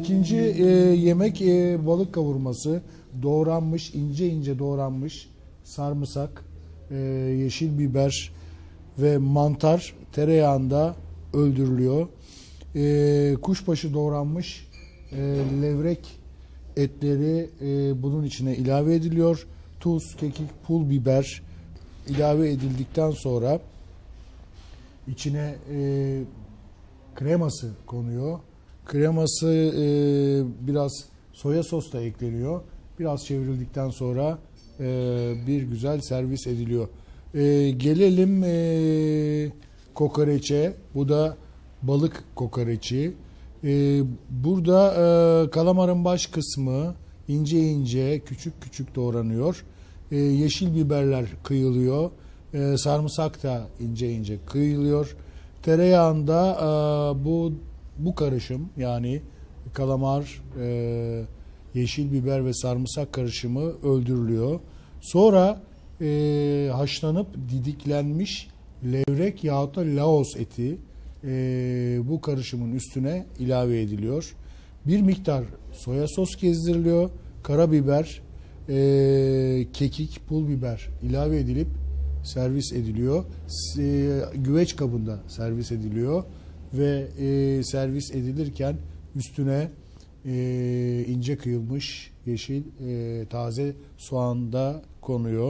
İkinci e, yemek e, balık kavurması. Doğranmış, ince ince doğranmış sarımsak, e, yeşil biber ve mantar tereyağında öldürülüyor. E, kuşbaşı doğranmış e, levrek etleri e, bunun içine ilave ediliyor. Tuz, kekik, pul biber ilave edildikten sonra içine e, kreması konuyor. Kreması e, biraz soya sos da ekleniyor. Biraz çevrildikten sonra e, bir güzel servis ediliyor. E, gelelim e, kokoreçe. Bu da balık kokoreçi. E, burada e, kalamarın baş kısmı ince ince küçük küçük doğranıyor. E, yeşil biberler kıyılıyor. E, sarımsak da ince ince kıyılıyor. Tereyağında e, bu bu karışım yani kalamar, e, yeşil biber ve sarımsak karışımı öldürülüyor. Sonra e, haşlanıp didiklenmiş levrek yahut da laos eti e, bu karışımın üstüne ilave ediliyor. Bir miktar soya sos gezdiriliyor. Karabiber, e, kekik, pul biber ilave edilip servis ediliyor. S- güveç kabında servis ediliyor ve e, servis edilirken üstüne e, ince kıyılmış yeşil e, taze soğan da konuyor.